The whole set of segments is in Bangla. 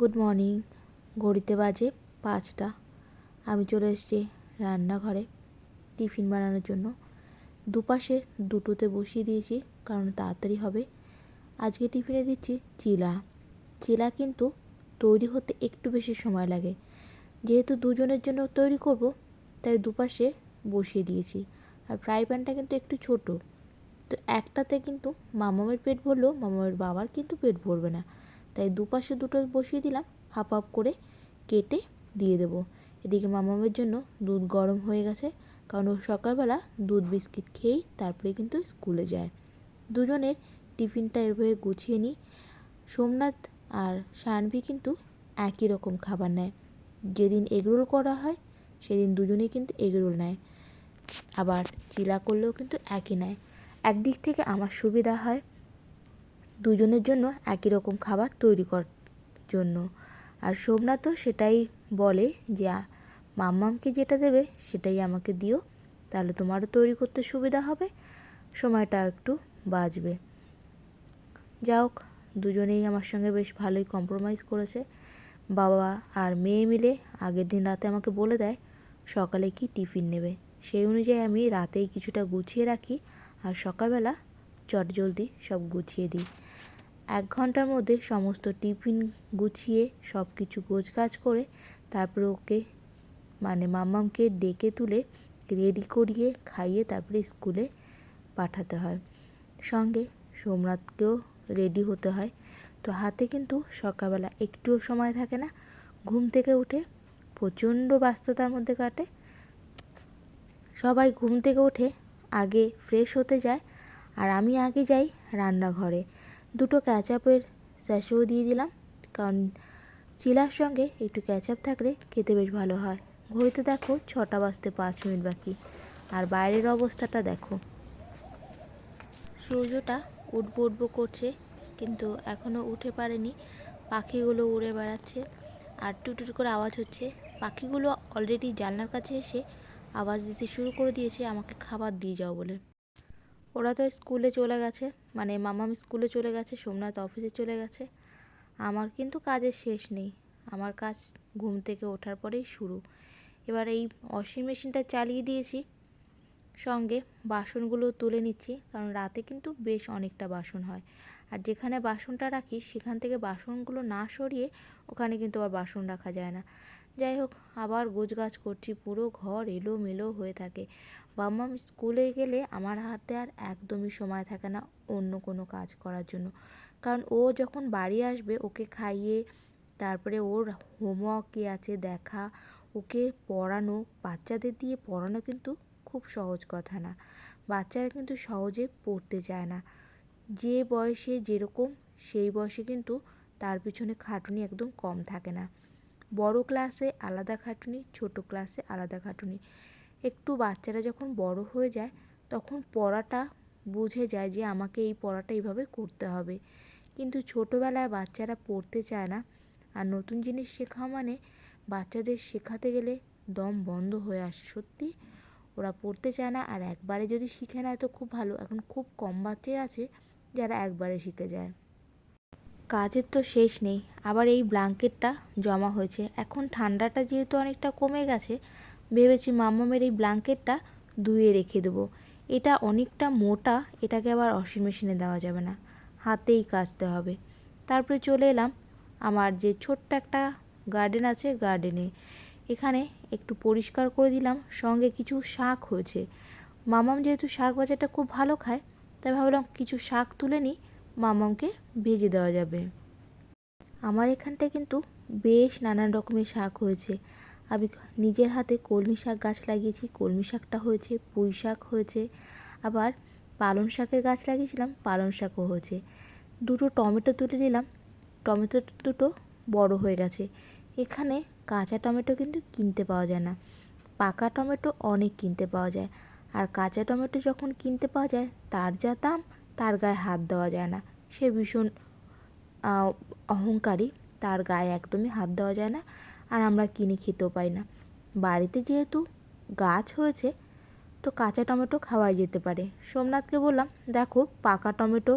গুড মর্নিং ঘড়িতে বাজে পাঁচটা। আমি চলে এসেছি রান্নাঘরে টিফিন বানানোর জন্য। দুপাশে দুটোতে বসিয়ে দিয়েছি, কারণ তাড়াতাড়ি হবে। আজকে টিফিনে দিচ্ছি চিলা। চিলা কিন্তু তৈরি হতে একটু বেশি সময় লাগে। যেহেতু দুজনের জন্য তৈরি করব, তাই দুপাশে বসিয়ে দিয়েছি। আর ফ্রাই প্যানটা কিন্তু একটু ছোট। তো একটাতে কিন্তু মামামের পেট ভরলেও মামামের বাবার কিন্তু পেট ভরবে না। তাই দুপাশে দুটো বসিয়ে দিলাম, হাফ হাফ করে কেটে দিয়ে দেবো। এদিকে মামামের জন্য দুধ গরম হয়ে গেছে, কারণ ও সকালবেলা দুধ বিস্কিট খেয়েই তারপরে কিন্তু স্কুলে যায়। দুজনের টিফিনটা এভাবে গুছিয়ে নিই। সোমনাথ আর সানভি কিন্তু একই রকম খাবার নেয়। যেদিন এগরোল করা হয়, সেদিন দুজনেই কিন্তু এগরোল নেয়। আবার চিলা করলেও কিন্তু একই নেয়। একদিক থেকে আমার সুবিধা হয় দুজনের জন্য একই রকম খাবার তৈরি করার জন্য। আর সোমনাথও সেটাই বলে যে মাম্মামকে যেটা দেবে সেটাই আমাকে দিও, তাহলে তোমারও তৈরি করতে সুবিধা হবে, সময়টা একটু বাঁচবে। যা হোক, দুজনেই আমার সঙ্গে বেশ ভালোই কম্প্রোমাইজ করেছে। বাবা আর মেয়ে মিলে আগের দিন রাতে আমাকে বলে দেয়, সকালে কি টিফিন নেবে? সেই অনুযায়ী আমি রাতেই কিছুটা গুছিয়ে রাখি, আর সকালবেলা চটজলদি সব গুছিয়ে দিই। এক ঘণ্টার মধ্যে সমস্ত টিফিন গুছিয়ে সব কিছু গোছগাছ করে তারপরে ওকে মানে মাম্মামকে ডেকে তুলে রেডি করিয়ে খাইয়ে তারপরে স্কুলে পাঠাতে হয়। সঙ্গে সোমনাথকেও রেডি হতে হয়। তো হাতে কিন্তু সকালবেলা একটুও সময় থাকে না। ঘুম থেকে উঠে প্রচণ্ড ব্যস্ততার মধ্যে কাটে। সবাই ঘুম থেকে উঠে আগে ফ্রেশ হতে যায়। আর আমি আগে যাই রান্নাঘরে। দুটো ক্যাচাপের স্যাশেও দিয়ে দিলাম। কারণ চিলার সঙ্গে একটু ক্যাচাপ থাকলে খেতে বেশ ভালো হয়। ঘড়িতে দেখো ছটা বাজতে পাঁচ মিনিট বাকি। আর বাইরের অবস্থাটা দেখো। সূর্যটা উঠবো উঠবো করছে, কিন্তু এখনও উঠে পারেনি। পাখিগুলো উড়ে বেড়াচ্ছে আর টুটুট করে আওয়াজ হচ্ছে। পাখিগুলো অলরেডি জানলার কাছে এসে আওয়াজ দিতে শুরু করে দিয়েছে, আমাকে খাবার দিয়ে যাও বলে। ওরা তো স্কুলে চলে গেছে মানে মামাম স্কুলে চলে গেছে, সোমনাথ অফিসে চলে গেছে। আমার কিন্তু কাজের শেষ নেই, আমার কাজ ঘুম থেকে ওঠার পরেই শুরু। এবার এই ওয়াশিং মেশিনটা চালিয়ে দিয়েছি, সঙ্গে বাসনগুলো তুলে নিচ্ছি, কারণ রাতে কিন্তু বেশ অনেকটা বাসন হয়। আর যেখানে বাসনটা রাখি, সেখান থেকে বাসনগুলো না সরিয়ে ওখানে কিন্তু আবার বাসন রাখা যায় না। যাই হোক, আবার গোছগাছ করছি, পুরো ঘর এলোমেলো হয়ে থাকে। বাম্মাম স্কুলে গেলে আমার হাতে আর একদমই সময় থাকে না অন্য কোনো কাজ করার জন্য। কারণ ও যখন বাড়ি আসবে, ওকে খাইয়ে, তারপরে ওর হোমওয়ার্ক কী আছে দেখা, ওকে পড়ানো, বাচ্চাদের দিয়ে পড়ানো কিন্তু খুব সহজ কথা না। বাচ্চারা কিন্তু সহজে পড়তে চায় না। যে বয়সে যেরকম, সেই বয়সে কিন্তু তার পিছনে খাটুনি একদম কম থাকে না। বড় ক্লাসে আলাদা খাটুনি, ছোট ক্লাসে আলাদা খাটুনি। একটু বাচ্চারা যখন বড় হয়ে যায়, তখন পড়াটা বুঝে যায় যে আমাকে এই পড়াটা এইভাবে করতে হবে। কিন্তু ছোটোবেলায় বাচ্চারা পড়তে চায় না। আর নতুন জিনিস শেখা মানে বাচ্চাদের শেখাতে গেলে দম বন্ধ হয়ে আসে, সত্যি? ওরা পড়তে চায় না আর একবারে যদি শিখে নেয় তো খুব ভালো। এখন খুব কম বাচ্চাই আছে যারা একবারে শিখে যায়। কাজের তো শেষ নেই, আবার এই ব্ল্যাঙ্কেটটা জমা হয়েছে। এখন ঠান্ডাটা যেহেতু অনেকটা কমে গেছে, ভেবেছি মাম্মামের এই ব্ল্যাঙ্কেটটা ধুয়ে রেখে দেবো। এটা অনেকটা মোটা, এটাকে আবার ওয়াশিং মেশিনে দেওয়া যাবে না, হাতেই কাচতে হবে। তারপরে চলে এলাম আমার যে ছোট্ট একটা গার্ডেন আছে গার্ডেনে। এখানে একটু পরিষ্কার করে দিলাম, সঙ্গে কিছু শাক হয়েছে। মামাম যেহেতু শাক বাজারটা খুব ভালো খায়, তাই ভাবলাম কিছু শাক তুলে নিই মামামকে ভেজে দেওয়া যাবে। আমার এখানটায় কিন্তু বেশ নানান রকমের শাক হয়েছে। আমি নিজের হাতে কলমি শাক গাছ লাগিয়েছি। কলমি শাকটা হয়েছে, পুঁই শাক হয়েছে, আবার পালং শাকের গাছ লাগিয়েছিলাম, পালং শাকও হয়েছে। দুটো টমেটো তুলে নিলাম। টমেটো দুটো বড় হয়ে গেছে। এখানে কাঁচা টমেটো কিন্তু কিনতে পাওয়া যায় না। পাকা টমেটো অনেক কিনতে পাওয়া যায়। আর কাঁচা টমেটো যখন কিনতে পাওয়া যায়, তার যা দাম, তার গায়ে হাত দেওয়া যায় না। সে ভীষণ অহংকারী। তার গায়ে একদমই হাত দেওয়া যায় না আর আমরা কিনে খেতেও পাই না। বাড়িতে যেহেতু গাছ হয়েছে, তো কাঁচা টমেটো খাওয়াই যেতে পারে। সোমনাথকে বললাম, দেখো, পাকা টমেটো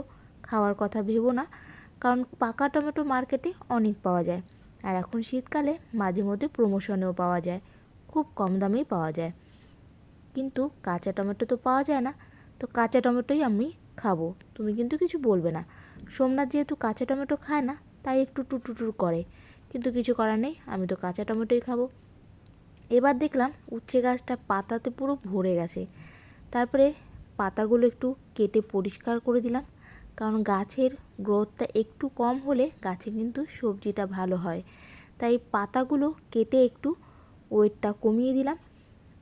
খাওয়ার কথা ভেবো না, কারণ পাকা টমেটো মার্কেটে অনেক পাওয়া যায়। আর এখন শীতকালে মাঝে মধ্যে প্রমোশনেও পাওয়া যায়, খুব কম দামেই পাওয়া যায়। কিন্তু কাঁচা টমেটো তো পাওয়া যায় না, তো কাঁচা টমেটোই আমি খাব, তুমি কিন্তু কিছু বলবে না। সোমনাথ যেহেতু কাঁচা টমেটো খায় না, তাই একটু টুটুটুর করে। কিন্তু কিছু করার নেই, আমি তো কাঁচা টমেটোই খাব। এবার দেখলাম উচ্ছে গাছটা পাতাতে পুরো ভরে গেছে। তারপরে পাতাগুলো একটু কেটে পরিষ্কার করে দিলাম। কারণ গাছের গ্রোথটা একটু কম হলে গাছে কিন্তু সবজিটা ভালো হয়। তাই পাতাগুলো কেটে একটু ওয়েটটা কমিয়ে দিলাম।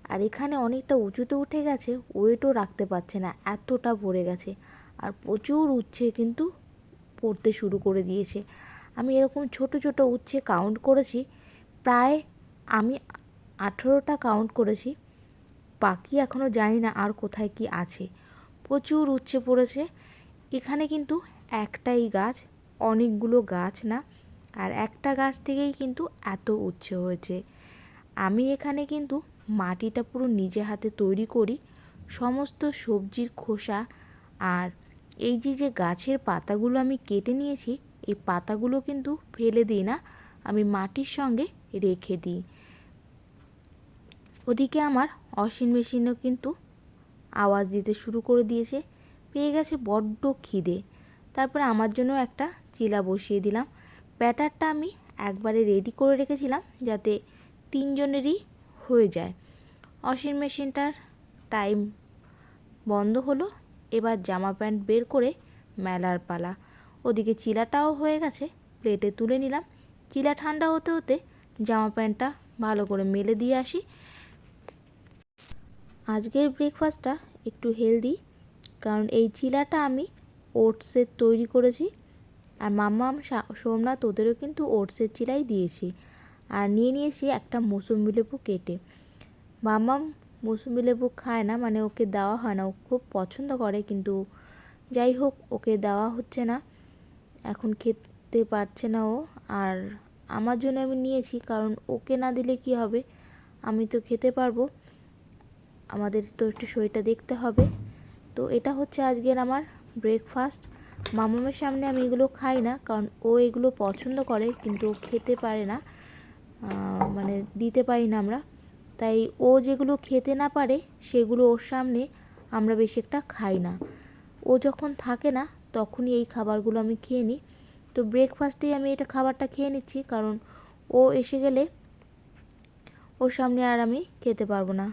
আর এখানে অনেকটা উঁচুতে উঠে গেছে ওয়েটও রাখতে পারছে না, এতটা ভরে গেছে। আর প্রচুর উচ্ছে কিন্তু পড়তে শুরু করে দিয়েছে। আমি এরকম ছোট ছোট উচ্ছে কাউন্ট করেছি, প্রায় আমি আঠেরোটা কাউন্ট করেছি, বাকি এখনও জানি না আর কোথায় কি আছে। প্রচুর উচ্ছে পড়েছে, এখানে কিন্তু একটাই গাছ, অনেকগুলো গাছ না, আর একটা গাছ থেকেই কিন্তু এত উচ্ছে হয়েছে। আমি এখানে কিন্তু মাটিটা পুরো নিজে হাতে তৈরি করি, সমস্ত সবজির খোসা আর এই যে যে গাছের পাতাগুলো আমি কেটে নিয়েছি, এই পাতাগুলো কিন্তু ফেলে দিই না, আমি মাটির সঙ্গে রেখে দিই। ওদিকে আমার অসীন মেশিনও কিন্তু আওয়াজ দিতে শুরু করে দিয়েছে, পেয়ে গেছে বড্ড খিদে। তারপরে আমার জন্য একটা চিলা বসিয়ে দিলাম। ব্যাটারটা আমি একবারে রেডি করে রেখেছিলাম, যাতে তিনজনেরই হয়ে যায়। ওয়াশিং মেশিনটার টাইম বন্ধ হলো, এবার জামা প্যান্ট বের করে মেলার পালা। ওদিকে চিলাটাও হয়ে গেছে, প্লেটে তুলে নিলাম। চিলা ঠান্ডা হতে হতে জামা প্যান্টটা ভালো করে মেলে দিয়ে আসি। আজকের ব্রেকফাস্টটা একটু হেলদি কারণ এই চিলাটা আমি ওটসের তৈরি করেছি। আর মাম্মাম সোমনাথ ওদেরও কিন্তু ওটসের চিলাই দিয়েছি। আর নিয়ে নিয়েছি একটা মৌসুমি লেবু কেটে। মাম্মাম মৌসুমি লেবু খায় না মানে ওকে দেওয়া হয় না। ও খুব পছন্দ করে, কিন্তু যাই হোক, ওকে দেওয়া হচ্ছে না। এখন খেতে পারছে না ও। আর আমার জন্য আমি নিয়েছি, কারণ ওকে না দিলে কি হবে? আমি তো খেতে পারব। আমাদের তো একটু শরীরটা দেখতে হবে। তো এটা হচ্ছে আজকের আমার ব্রেকফাস্ট মামামের সামনে আমি এগুলো খাই না, কারণ ও এগুলো পছন্দ করে, কিন্তু ও খেতে পারে না। মানে দিতে পারি না আমরা। তাই ও যেগুলো খেতে না পারে, সেগুলো ওর সামনে আমরা বেশি একটা খাই না। ও যখন থাকে না, তখনই এই খাবারগুলো আমি খেয়ে নিই। তো ব্রেকফাস্টেই আমি এটা খাবারটা খেয়ে নিচ্ছি, কারণ ও এসে গেলে ওর সামনে আর আমি খেতে পারব না।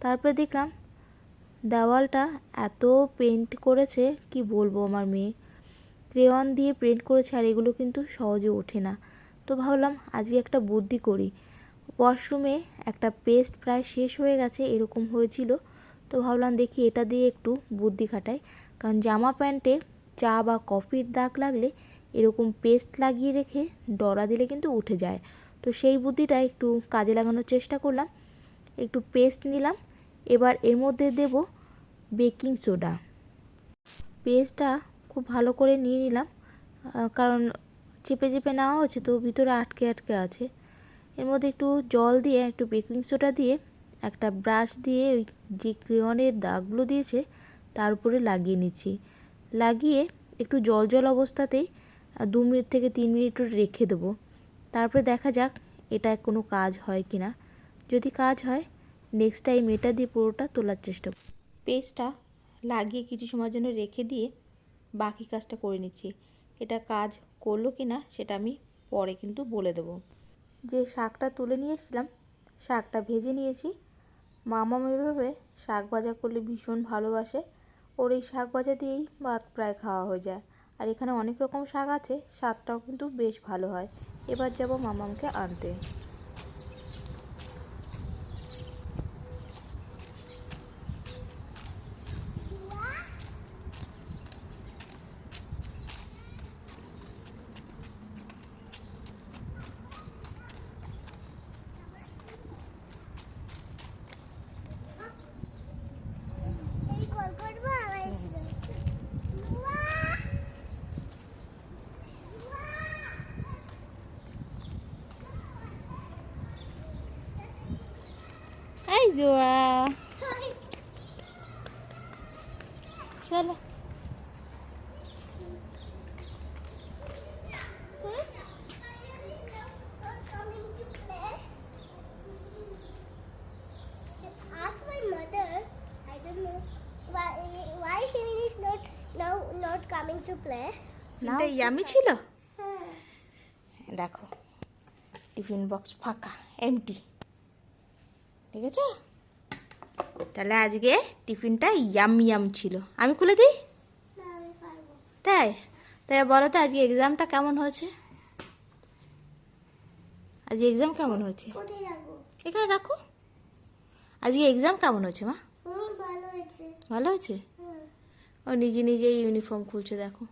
তারপরে দেখলাম, দেওয়ালটা এত পেন্ট করেছে, কি বলব আমার মেয়ে। ক্রেয়ন দিয়ে পেন্ট করেছে, আর এগুলো কিন্তু সহজে ওঠে না। তো ভাবলাম আজকে একটা বুদ্ধি করি। ওয়াশরুমে একটা পেস্ট প্রায় শেষ হয়ে গেছে, এরকম হয়েছিল। তো ভাবলাম দেখি এটা দিয়ে একটু বুদ্ধি খাটাই। কারণ জামা প্যান্টে চা বা কফির দাগ লাগলে এরকম পেস্ট লাগিয়ে রেখে ডরা দিলে কিন্তু উঠে যায়। তো সেই বুদ্ধিটা একটু কাজে লাগানোর চেষ্টা করলাম। একটু পেস্ট নিলাম। এবার এর মধ্যে দেব বেকিং সোডা। পেস্টটা খুব ভালো করে নিয়ে নিলাম। কারণ চেপে চেপে নেওয়া হচ্ছে, তো ভিতরে আটকে আটকে আছে। এর মধ্যে একটু জল দিয়ে, একটু বেকিং সোডা দিয়ে, একটা ব্রাশ দিয়ে ওই যে ক্রেয়নের দাগগুলো দিয়েছে, তার উপরে লাগিয়ে নিচ্ছি। লাগিয়ে একটু জল জল অবস্থাতেই দু মিনিট থেকে তিন মিনিট রেখে দেবো। তারপরে দেখা যাক এটা কোনো কাজ হয় কি না যদি কাজ হয় নেক্সট টাইম এটা দিয়ে পুরোটা তোলার চেষ্টা পেস্টটা লাগিয়ে কিছু সময়ের জন্য রেখে দিয়ে বাকি কাজটা করে নিচ্ছি। এটা কাজ করল কি না সেটা আমি পরে কিন্তু বলে দেবো। যে শাকটা তুলে নিয়েছিলাম, শাকটা ভেজে নিয়েছি। মামা এভাবে শাক ভাজা করলে ভীষণ ভালোবাসে। ওর এই শাক ভাজা দিয়েই ভাত প্রায় খাওয়া হয়ে যায়। আর এখানে অনেক রকম শাক আছে, স্বাদটাও কিন্তু বেশ ভালো হয়। এবার যাব মামামকে আনতে। it's actually mother i don't know why she Zua. is not Now, not coming to the yummy chilo. Dako. Tiffin box paka empty. ঠিক আছে? তাহলে আজকে টিফিনটা ইয়াম ইয়াম ছিল। আমি খুলে দিই? তাই? তাই বলো তো আজকে এক্সামটা কেমন হয়েছে? আজকে এক্সাম কেমন হয়েছে? এখানে রাখো। আজকে এক্সাম কেমন হয়েছে মা? ভালো হয়েছে। ও নিজে নিজেই ইউনিফর্ম খুলছে দেখো।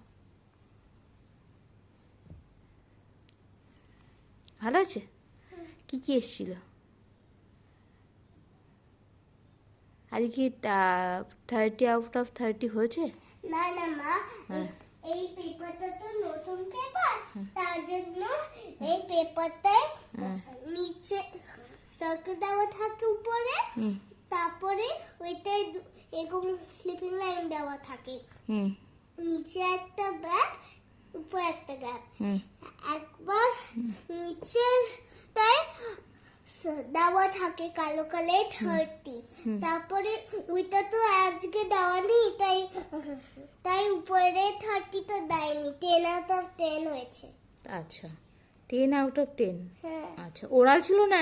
ভালো আছে কি কি এসছিল? আজ কি থার্টি আউট অফ থার্টি হয়েছে? না না মা হ্যাঁ। এই পেপারটা তো নতুন পেপার তার জন্য এই পেপারটায় নিচে সার্কেল দেওয়া থাকে উপরে তারপরে ওইটায় দু- এরকম স্লিপিং লাইন দেওয়া থাকে। নিচে একটা ব্যাগ উপরে একটা গ্যাপ একবার নিচেরটায় স- দেওয়া থাকে কালো কালে থার্টি। তারপরে ওইটা তো আজকে দেওয়া নেই তাই তাই উপরে থার্টি তো দেয়নি। টেন আউট অফ টেন হয়েছে। আচ্ছা টেন আউট অফ টেন আচ্ছা ওরাল ছিল না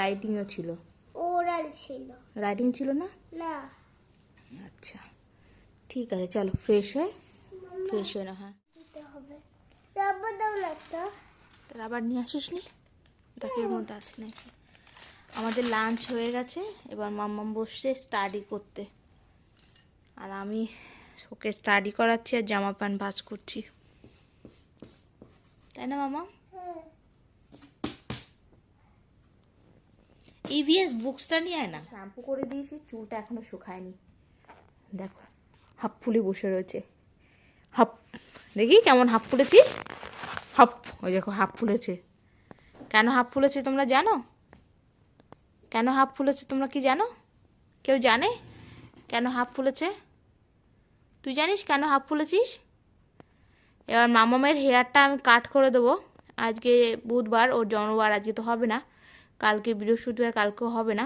রাইটিংও ছিল? ওরাল ছিল। রাইটিং ছিল না? না। আচ্ছা ঠিক আছে চলো ফ্রেশ হয়ে? ফ্রেশ হয়ে না হ্যাঁ। রাব্বার দাও না আবার নিয়ে আসিস নি ডাকের মধ্যে আছে নাকি? আমাদের লাঞ্চ হয়ে গেছে, এবার মাম্মাম বসছে স্টাডি করতে। আর আমি ওকে স্টাডি করাচ্ছি আর জামা প্যান্ট ভাজ করছি। তাই না মামা ইভিএস বুকসটা নিয়ে আয় না। শ্যাম্পু করে দিয়েছি, চুলটা এখনও শুকায়নি। দেখো, হাফ ফুলে বসে রয়েছে। হাফ, দেখি কেমন হাফ ফুলেছিস? হাফ, ওই দেখো, হাফ ফুলেছে। কেন হাফ ফুলেছে তোমরা জানো? কেন হাফ ফুলেছে তোমরা কি জানো? কেউ জানে? কেন হাফ ফুলেছে তুই জানিস কেন হাফ ফুলেছিস এবার মামামের হেয়ারটা আমি কাট করে দেবো। আজকে বুধবার ওর জন্মবার আজকে তো হবে না। কালকে বৃহস্পতিবার কালকেও হবে না।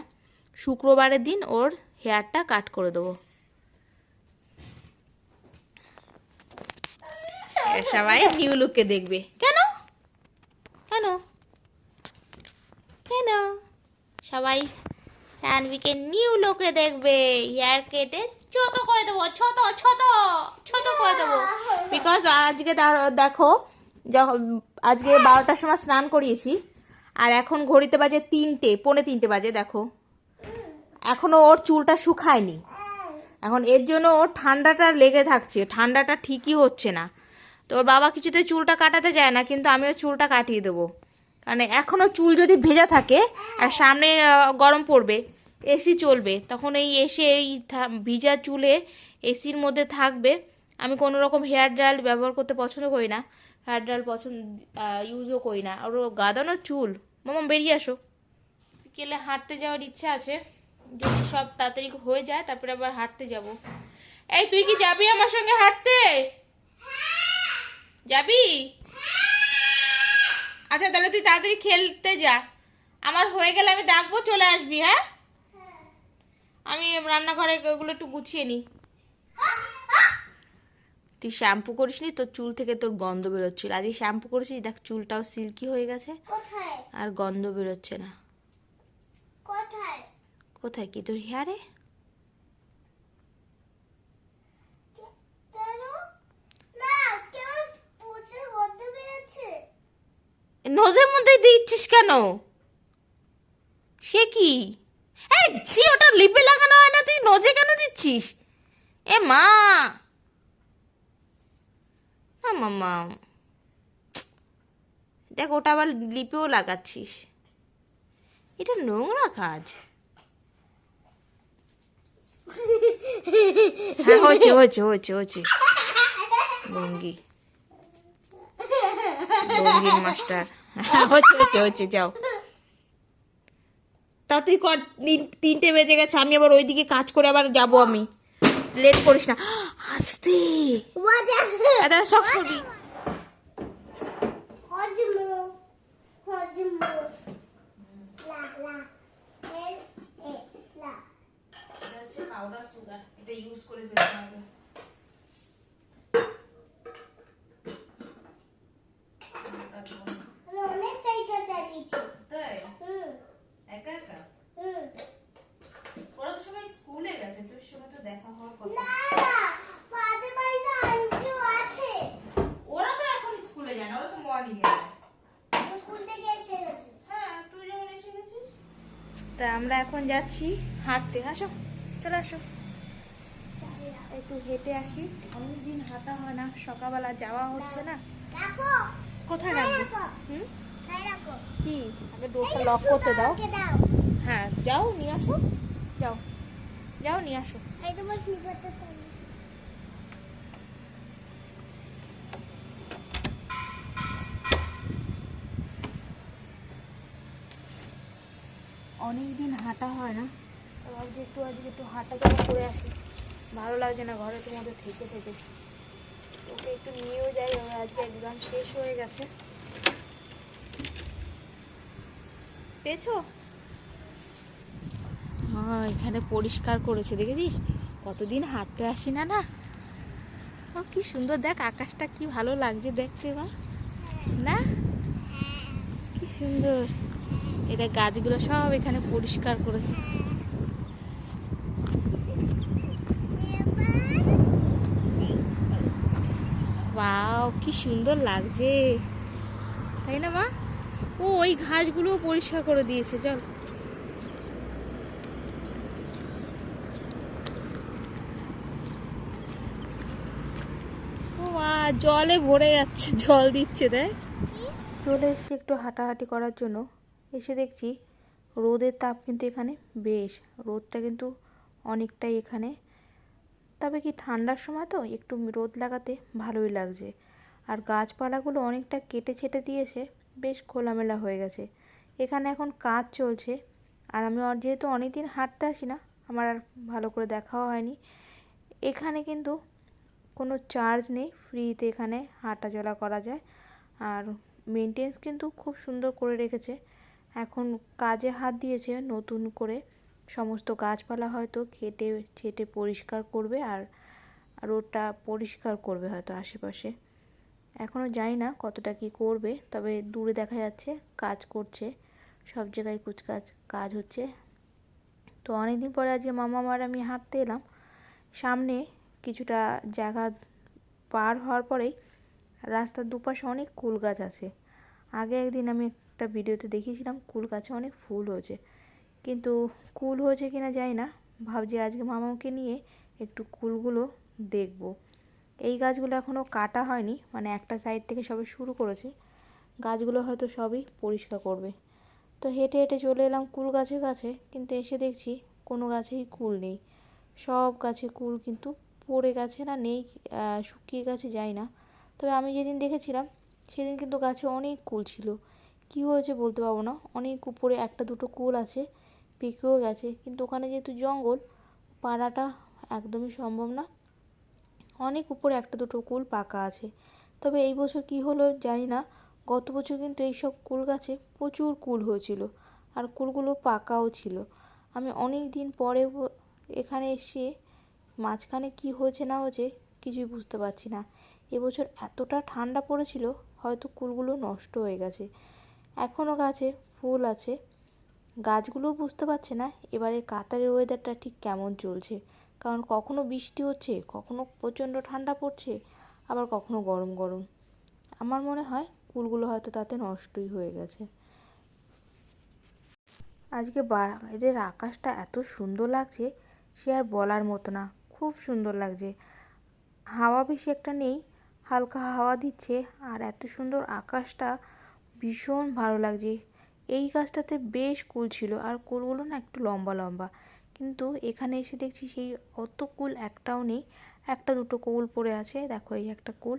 শুক্রবারের দিন ওর হেয়ারটা কাট করে দেবো। সবাই নিউ লুককে দেখবে। কেন? কেন? কেন? সবাই সানভিকে নিউ লোকে দেখবে। হেয়ার কেটে ছোট করে দেবো, ছোট ছোট ছোট করে দেবো। বিকজ আজকে দেখো যখন আজকে বারোটার সময় স্নান করিয়েছি, আর এখন ঘড়িতে বাজে তিনটে, পৌনে তিনটে বাজে, দেখো। এখনও ওর চুলটা শুকায়নি। এখন এর জন্য ওর ঠান্ডাটা লেগে থাকছে, ঠান্ডাটা ঠিকই হচ্ছে না। তো ওর বাবা কিছুতে চুলটা কাটাতে যায় না, কিন্তু আমি ওর চুলটা কাটিয়ে দেবো। মানে এখনও চুল যদি ভেজা থাকে, আর সামনে গরম পড়বে, এসি চলবে, তখন এই এসে এই ভিজা চুলে এসির মধ্যে থাকবে। আমি কোনো রকম হেয়ার ড্রায়াল ব্যবহার করতে পছন্দ করি না। হেয়ার ড্রায়াল পছন্দ ইউজও করি না। আর গাদানো চুল। মামা, বেরিয়ে আসো। বিকেলে হাঁটতে যাওয়ার ইচ্ছা আছে। যদি সব তাড়াতাড়ি হয়ে যায়, তারপরে আবার হাঁটতে যাব। এই, তুই কি যাবি আমার সঙ্গে হাঁটতে? যাবি? আচ্ছা তাহলে তুই তাড়াতাড়ি খেলতে যা। আমার হয়ে গেলে আমি ডাকবো চলে আসবি হ্যাঁ? আমি রান্নাঘরে ওগুলো একটু গুছিয়ে নিই। তুই শ্যাম্পু করিসনি? তোর চুল থেকে তোর গন্ধ বেরোচ্ছিল। আজকে শ্যাম্পু করেছিস? দেখ চুলটাও সিল্কি হয়ে গেছে। আর গন্ধ বেরোচ্ছে না। কোথায়? কোথায় কি তোর হেয়ারে কেন না কেউ পচে গন্ধ বেরোচ্ছে নোজের মধ্যে দিচ্ছিস কেন? সে কি? এই ছি, ওটা লিপে লাগানো হয় না, তুই নোজে কেন দিচ্ছিস? এ মা! না মামা দেখ, ওটা আবার লিপেও লাগাচ্ছিস। এটা নোংরা কাজ। হ্যাঁ হয়েছে হয়েছে হয়েছে ভঙ্গি রঙিন মাস্টার হচ্ছে হচ্ছে হচ্ছে যাও। তাড়াতাড়ি কর তিন- তিনটে বেজে গেছে আমি আবার ওইদিকে কাজ করে আবার যাব আমি। লেট করিস না। আসতে? দাদা শখ করবি. পাউডার সুগার এটা ইউজ করে ফেলতে হবে আমরা এখন যাচ্ছি হাঁটতে। আসো চলে আসো। একটু হেঁটে আসি। অনেকদিন হাঁটা হয় না সকালবেলা যাওয়া হচ্ছে না। কোথায় রাখব? হুম? কি? আগে ডোরটা লক করতে দাও। হ্যাঁ যাও নিয়ে আসো। যাও। যাও নিয়ে আসো। এই হাঁটা হয় না। ভাবছি একটু আজকে একটু হাঁটা চলা করে আসি। ভালো লাগছে না ঘরে মধ্যে থেকে থেকে। ওকে একটু নিয়েও যাই ওর আজকে এক্সাম শেষ হয়ে গেছে। পেয়েছ? হ্যাঁ এখানে পরিষ্কার করেছে দেখেছিস? কতদিন হাঁটতে আসি না না? ও কি সুন্দর দেখ আকাশটা কি ভালো লাগছে দেখতে বা না? কি সুন্দর। এটা গাছগুলো সব এখানে পরিষ্কার করেছে। কি সুন্দর লাগছে। তাই না, মা? ও, ওই ঘাসগুলো পরিষ্কার করে দিয়েছে, চল। জলে ভরে যাচ্ছে, জল দিচ্ছে, দেখ। চলে এসেছি একটু হাঁটাহাঁটি করার জন্য। এসে দেখছি রোদের তাপ কিন্তু এখানে বেশ। রোদটা কিন্তু অনেকটাই এখানে। তবে কি ঠান্ডার সময় তো একটু রোদ লাগাতে ভালোই লাগছে। আর গাছপালাগুলো অনেকটা কেটে ছেটে দিয়েছে, বেশ খোলামেলা হয়ে গেছে। এখানে এখন কাজ চলছে। আর আমি যেহেতু অনেক দিন হাঁটতে আসি না, আমার আর ভালো করে দেখাও হয়নি। এখানে কিন্তু কোনো চার্জ নেই, ফ্রিতে এখানে হাঁটা চলা করা যায়। আর মেনটেন্স কিন্তু খুব সুন্দর করে রেখেছে। এখন কাজে হাত দিয়েছে নতুন করে। সমস্ত গাছপালা হয়তো খেটে, ছেটে পরিষ্কার করবে আর রোডটা পরিষ্কার করবে হয়তো আশেপাশে। এখনও জানি না কতটা কি করবে, তবে দূরে দেখা যাচ্ছে কাজ করছে। সব জায়গায় কুচকাজ কাজ হচ্ছে। তো অনেকদিন পরে আজকে মামা আর আমি হাঁটতে এলাম। সামনে কিছুটা জায়গা পার হওয়ার পরেই রাস্তার দুপাশে অনেক কুল গাছ আছে। আগে একদিন আমি একটা ভিডিওতে দেখিয়েছিলাম, কুল গাছে অনেক ফুল হয়েছে। কিন্তু কুল হয়েছে কিনা জানি না, ভাবছি আজকে মামাকে নিয়ে একটু কুলগুলো দেখব। এই গাছগুলো এখনও কাটা হয়নি মানে একটা সাইড থেকে সবে শুরু করেছে। গাছগুলো হয়তো সবই পরিষ্কার করবে। তো হেঁটে হেঁটে চলে এলাম কুল গাছের কাছে, কিন্তু এসে দেখছি কোনো গাছেই কুল নেই। সব গাছে কুল কিন্তু পড়ে গেছে না, নেই শুকিয়ে গেছে যায় না। তবে আমি যেদিন দেখেছিলাম, সেদিন কিন্তু গাছে অনেক কুল ছিল। কী হয়েছে বলতে পারব না। অনেক উপরে একটা দুটো কুল আছে, পেকেও গেছে। কিন্তু ওখানে যেহেতু জঙ্গল, পাড়াটা একদমই সম্ভব না। অনেক উপরে একটা দুটো কুল পাকা আছে। তবে এই বছর কি হলো জানি না। গত বছর কিন্তু এইসব কুল গাছে প্রচুর কুল হয়েছিল আর কুলগুলো পাকাও ছিল। আমি অনেক দিন পরে এখানে এসে মাঝখানে কি হয়েছে না হয়েছে কিছুই বুঝতে পারছি না। এবছর এতটা ঠান্ডা পড়েছিল, হয়তো কুলগুলো নষ্ট হয়ে গেছে। এখনও গাছে ফুল আছে। গাছগুলোও বুঝতে পারছে না এবারে কাতারের ওয়েদারটা ঠিক কেমন চলছে। কারণ কখনো বৃষ্টি হচ্ছে, কখনো প্রচণ্ড ঠান্ডা পড়ছে, আবার কখনো গরম গরম। আমার মনে হয় কুলগুলো হয়তো তাতে নষ্টই হয়ে গেছে। আজকে বাইরের আকাশটা এত সুন্দর লাগছে, সে আর বলার মতো না। খুব সুন্দর লাগছে। হাওয়া বেশি একটা নেই, হালকা হাওয়া দিচ্ছে, আর এত সুন্দর আকাশটা ভীষণ ভালো লাগছে। এই গাছটাতে বেশ কুল ছিল আর কুলগুলো না একটু লম্বা লম্বা। কিন্তু এখানে এসে দেখছি সেই অত কুল একটাও নেই। একটা দুটো কুল পড়ে আছে, দেখো এই একটা কুল।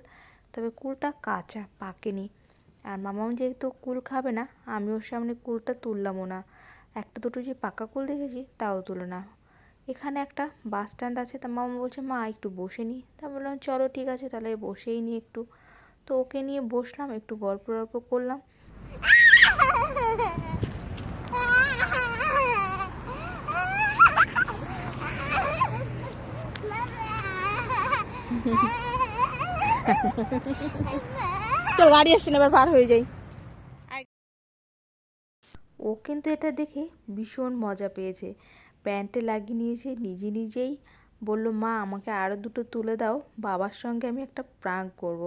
তবে কুলটা কাঁচা, পাকেনি। আর মামাম যেহেতু কুল খাবে না, আমি ওর সামনে কুলটা তুললামও না। একটা দুটো যে পাকা কুল দেখেছি, তাও তুলো না। এখানে একটা বাস স্ট্যান্ড আছে, তা মামা বলছে, মা, একটু বসে নিই তা বললাম, চলো ঠিক আছে, তাহলে বসেই নিই একটু। তো ওকে নিয়ে বসলাম একটু গল্প গল্প করলাম। চল গাড়ি আসছে এবার পার হয়ে যাই। ও কিন্তু এটা দেখে ভীষণ মজা পেয়েছে। প্যান্টে লাগিয়ে নিয়েছে নিজে নিজেই। বলল মা আমাকে আরও দুটো তুলে দাও বাবার সঙ্গে আমি একটা প্রাঙ্ক করব।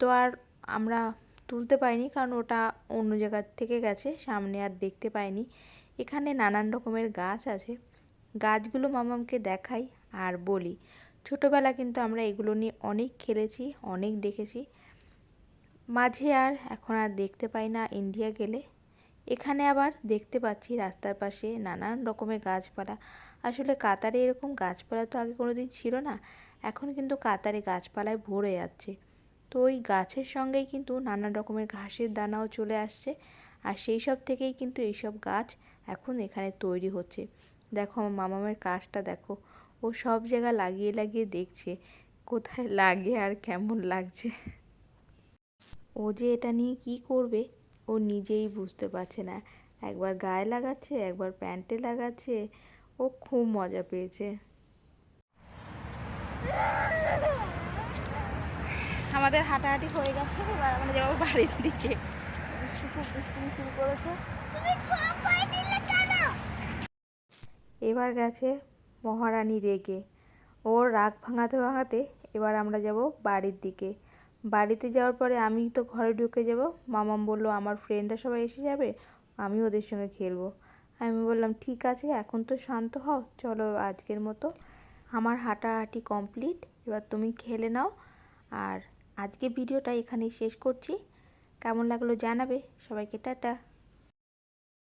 তো আর আমরা তুলতে পারিনি, কারণ ওটা অন্য জায়গার থেকে গেছে, সামনে আর দেখতে পাইনি। এখানে নানান রকমের গাছ আছে। গাছগুলো মামামকে দেখাই আর বলি। ছোটোবেলা কিন্তু আমরা এগুলো নিয়ে অনেক খেলেছি, অনেক দেখেছি। মাঝে আর এখন আর দেখতে পাই না ইন্ডিয়া গেলে। এখানে আবার দেখতে পাচ্ছি রাস্তার পাশে নানান রকমের গাছপালা। আসলে কাতারে এরকম গাছপালা তো আগে কোনো দিন ছিল না, এখন কিন্তু কাতারে গাছপালায় ভরে যাচ্ছে। তো ওই গাছের সঙ্গেই কিন্তু নানান রকমের ঘাসের দানাও চলে আসছে। আর সেই সব থেকেই কিন্তু এইসব গাছ এখন এখানে তৈরি হচ্ছে। দেখো আমার মামামের কাজটা দেখো। ও সব জায়গা লাগিয়ে লাগিয়ে দেখছে, কোথায় লাগে আর কেমন লাগছে। ও যে এটা নিয়ে কি করবে, ও নিজেই বুঝতে পারছে না। একবার গায়ে লাগাচ্ছে, একবার প্যান্টে লাগাচ্ছে, ও খুব মজা পেয়েছে। আমাদের হাঁটাহাঁটি হয়ে গেছে, এবার আমরা যাব বাড়ির দিকে। শুরু এবার গেছে মহারানী রেগে। ওর রাগ ভাঙাতে ভাঙাতে এবার আমরা যাব বাড়ির দিকে। বাড়িতে যাওয়ার পরে আমি তো ঘরে ঢুকে যাব। মামাম বলল, আমার ফ্রেন্ডরা সবাই এসে যাবে আমি ওদের সঙ্গে খেলব। আমি বললাম, ঠিক আছে, এখন তো শান্ত হও, চলো আজকের মতো। আমার হাঁটাহাঁটি কমপ্লিট এবার তুমি খেলে নাও, আর আজকে ভিডিওটা এখানেই শেষ করছি। কেমন লাগল জানাবে? সবাইকে টাটা।